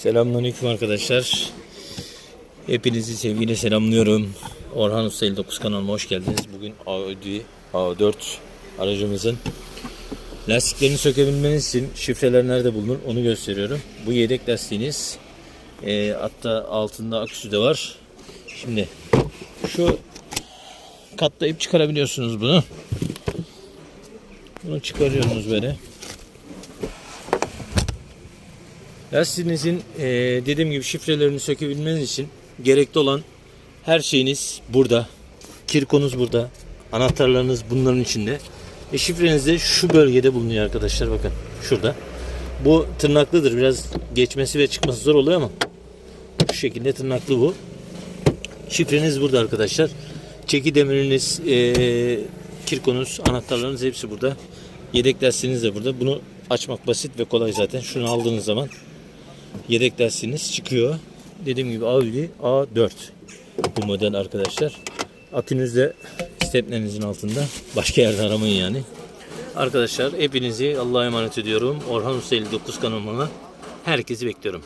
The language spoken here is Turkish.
Selamünaleyküm arkadaşlar. Hepinizi sevgiyle selamlıyorum. Orhan Usta 59 kanalıma hoş geldiniz. Bugün Audi A4 aracımızın lastiklerini sökebilmeniz için şifreler nerede bulunur onu gösteriyorum. Bu yedek lastiğiniz. Ee, hatta altında aküsü de var. Şimdi şu katlayıp çıkarabiliyorsunuz bunu. Bunu çıkarıyorsunuz böyle. Lastiğinizin eee, dediğim gibi şifrelerini sökebilmeniz için gerekli olan her şeyiniz burada. Kirkonuz burada. Anahtarlarınız bunların içinde. Ve şifreniz de şu bölgede bulunuyor arkadaşlar bakın. Şurada. Bu tırnaklıdır. Biraz geçmesi ve çıkması zor oluyor ama şu şekilde tırnaklı bu. Şifreniz burada arkadaşlar. Çeki demiriniz, eee kirkonuz, anahtarlarınız hepsi burada. Yedek lastiğiniz de burada. Bunu açmak basit ve kolay zaten. Şunu aldığınız zaman yedek lastiğiniz çıkıyor. Dediğim gibi Audi A4 bu model arkadaşlar. Akünüz de stepnenizin altında. Başka yerde aramayın yani. Arkadaşlar hepinizi Allah'a emanet ediyorum. Orhan Usta 59 kanalına herkesi bekliyorum.